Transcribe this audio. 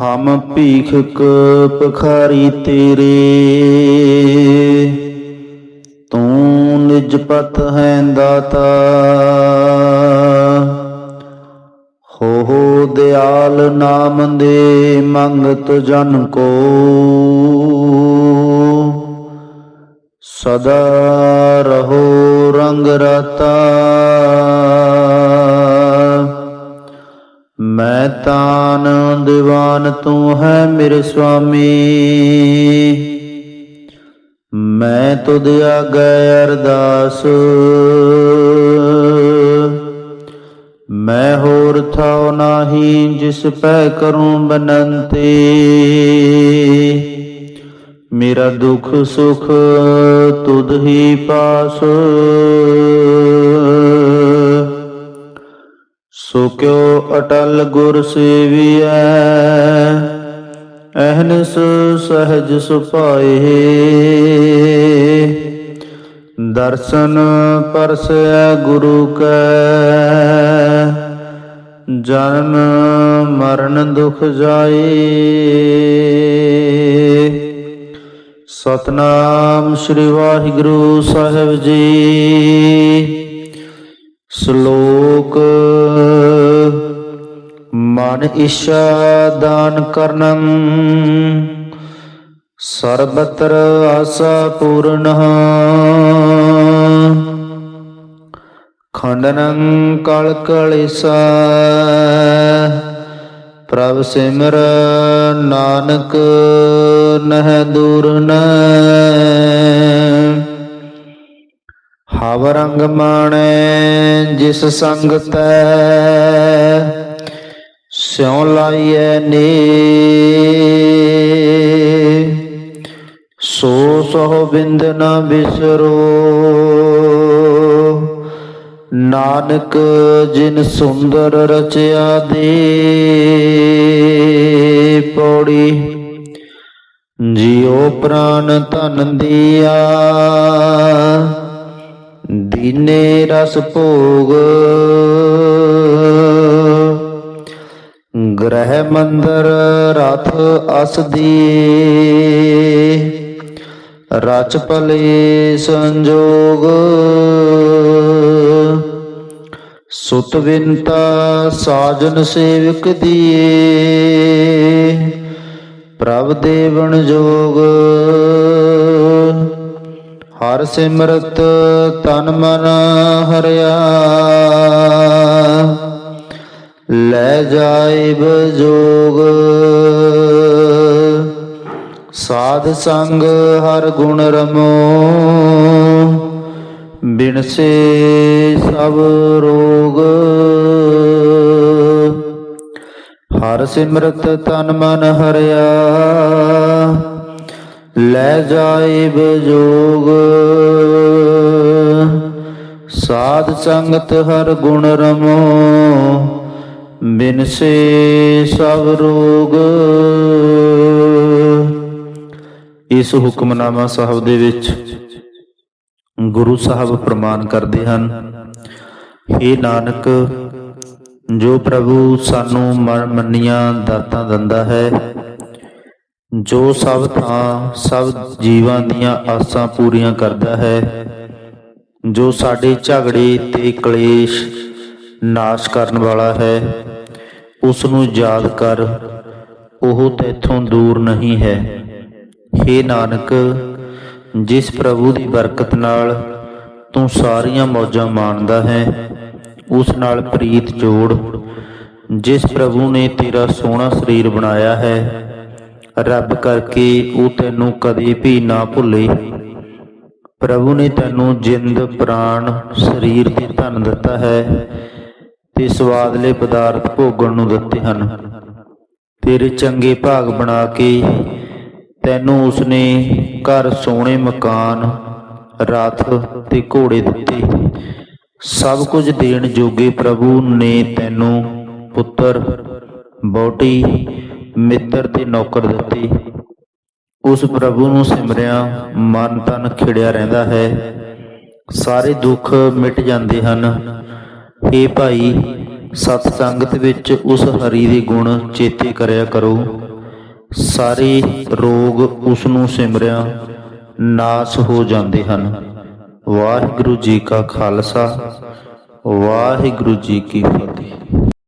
ਹਮ ਭੀਖਕ ਭਖਾਰੀ ਤੇਰੇ। ਤੂੰ ਨਿਜ ਪਤ ਹੈ ਦਾਤਾ। ਹੋ ਹੋ ਦਿਆਲ ਨਾਮ ਦੇ ਮੰਗਤ ਜਨ ਕੋ। ਸਦਾ ਰਹੋ ਰੰਗ ਰਤਾ। ਮੈਂ ਤਾਨ ਦੀਵਾਨ ਤੂੰ ਹੈ ਮੇਰੇ ਸੁਆਮੀ। ਮੈਂ ਤੁਧ ਆਗੈ ਅਰਦਾਸ। ਮੈਂ ਹੋਰ ਥਾਉ ਨਾਹੀ ਜਿਸ ਪੈ ਕਰੂੰ ਬਨੰਤੀ। ਮੇਰਾ ਦੁਖ ਸੁਖ ਤੁਧ ਹੀ ਪਾਸ। ਕਿਉ ਅਟਲ ਗੁਰ ਸੇਵੀਐ? ਅਹਨਸ ਸਹਜ ਸੁਭਾਏ। ਦਰਸ਼ਨ ਪਰਸੈ ਗੁਰੂ ਕੈ ਜਨਮ ਮਰਨ ਦੁਖ ਜਾਏ। ਸਤਨਾਮ ਸ੍ਰੀ ਵਾਹਿਗੁਰੂ ਸਾਹਿਬ ਜੀ। ਸ਼ਲੋਕ ਮਨ ਇਛਾ ਦਾਨ ਕਰਨੰ, ਸਰਬਤਰ ਆਸਾ ਪੂਰਨ ਖੰਡਨੰ ਕਲ ਕਲਿਸਾ, ਪ੍ਰਭ ਸਿਮਰ ਨਾਨਕ ਨਹਿ ਦੂਰ ਨ ਹਵ ਰੰਗ ਮਾਣੈ, ਜਿਸ ਸੰਗ ਤੈ ਸਿਉ ਲਾਈਐ ਨੇ। ਸੋ ਸੋ ਬਿੰਦ ਨਾ ਬਿਸਰੋ। ਨਾਨਕ ਜਿਨ ਸੁੰਦਰ ਰਚਿਆ ਦੇ ਪੌੜੀ, ਜਿਉ ਪ੍ਰਾਨ ਧਨ ਦਿਆ। ਦੀਨੇ ਰਸ ਭੋਗ ਗ੍ਰਹਿ ਮੰਦਰ ਰਥ ਅਸ ਦੀਏ ਰਚ ਭਲੇ ਸੰਜੋਗ। ਸੁਤ ਵਿੰਤਾ ਸਾਜਨ ਸੇਵਕ ਦੀਏ। ਪ੍ਰਭ ਦੇਵਨ ਜੋਗ। ਹਰ ਸਿਮਰਤ ਤਨ ਮਨ ਹਰਿਆ। ਲੈ ਜਾਏ ਬਜੋਗ ਸਾਧ ਸੰਗ ਹਰ ਗੁਣ ਰਮੋ। ਬਿਨਸੇ ਸਭ ਰੋਗ। ਹਰ ਸਿਮਰਤ ਤਨ ਮਨ ਹਰਿਆ। ਲੈ ਜਾਇਬ ਬਜੋਗ ਸਾਧ ਸੰਗਤ ਹਰ ਗੁਣ ਰਮੋ। ਬਿਨਸੇ ਸਭ ਰੋਗ। ਇਸ ਹੁਕਮਨਾਮਾ ਸਾਹਿਬ ਦੇ ਵਿੱਚ ਗੁਰੂ ਸਾਹਿਬ ਪ੍ਰਮਾਨ ਕਰਦੇ ਹਨ हे ਨਾਨਕ, ਜੋ ਪ੍ਰਭੂ ਸਾਨੂੰ ਮਨ ਮੰਨੀਆਂ ਦਾਤਾਂ ਦਿੰਦਾ ਹੈ, ਜੋ ਸਭ ਥਾਂ, ਸਭ ਜੀਵਾਂ ਦੀਆਂ ਆਸਾਂ ਪੂਰੀਆਂ ਕਰਦਾ ਹੈ, ਜੋ ਸਾਡੇ ਝਗੜੇ ਤੇ ਕਲੇਸ਼ ਨਾਸ਼ ਕਰਨ ਵਾਲਾ ਹੈ। ਉਸ ਨੂੰ ਯਾਦ ਕਰ, ਉਹ ਤੇਥੋਂ ਦੂਰ ਨਹੀਂ ਹੈ। हे ਨਾਨਕ, ਜਿਸ ਪ੍ਰਭੂ ਦੀ ਬਰਕਤ ਨਾਲ ਤੂੰ ਸਾਰੀਆਂ ਮੌਜਾਂ ਮਾਣਦਾ ਹੈ, ਉਸ ਨਾਲ ਪ੍ਰੀਤ ਜੋੜ, ਜਿਸ ਪ੍ਰਭੂ ਨੇ ਤੇਰਾ ਸੋਹਣਾ ਸਰੀਰ ਬਣਾਇਆ ਹੈ, ਰੱਬ ਕਰਕੇ ਉਹ ਤੈਨੂੰ ਕਦੇ ਵੀ ਨਾ ਭੁੱਲੇ। ਪ੍ਰਭੂ ਨੇ ਤੈਨੂੰ ਜਿੰਦ, ਪ੍ਰਾਣ, ਸਰੀਰ ਤੇ ਧਨ ਦਿੱਤਾ ਹੈ। ਤੇ ਸਵਾਦਲੇ ਪਦਾਰਥ ਭੋਗਣ ਨੂੰ ਦਿੱਤੇ ਹਨ। ਤੇਰੇ ਚੰਗੇ ਭਾਗ ਬਣਾ ਕੇ ਤੈਨੂੰ ਉਸਨੇ ਘਰ ਸੋਹਣੇ ਮਕਾਨ, ਰਥ ਤੇ ਘੋੜੇ ਦਿੱਤੇ। ਸਭ ਕੁਝ ਦੇਣ ਜੋਗੇ ਪ੍ਰਭੂ ਨੇ ਤੈਨੂੰ ਪੁੱਤਰ ਬੋਟੀ ਮਿੱਤਰ ਤੇ ਨੌਕਰ ਦਿੱਤੇ। ਉਸ ਪ੍ਰਭੂ ਨੂੰ ਸਿਮਰਿਆ ਮਨ ਤਨ ਖਿੜਿਆ ਰਹਿੰਦਾ ਹੈ। ਸਾਰੇ ਦੁੱਖ ਮਿਟ ਜਾਂਦੇ ਹਨ। ਏ ਭਾਈ, ਸਤ ਸੰਗਤ ਵਿੱਚ ਉਸ ਹਰੀ ਦੇ ਗੁਣ ਚੇਤੇ ਕਰਿਆ ਕਰੋ। ਸਾਰੇ ਰੋਗ ਉਸ ਨੂੰ ਸਿਮਰਿਆ, ਨਾਸ ਹੋ ਜਾਂਦੇ ਹਨ। ਵਾਹਿਗੁਰੂ ਜੀ ਕਾ ਖਾਲਸਾ, ਵਾਹਿਗੁਰੂ ਜੀ ਕੀ ਫਤਿਹ।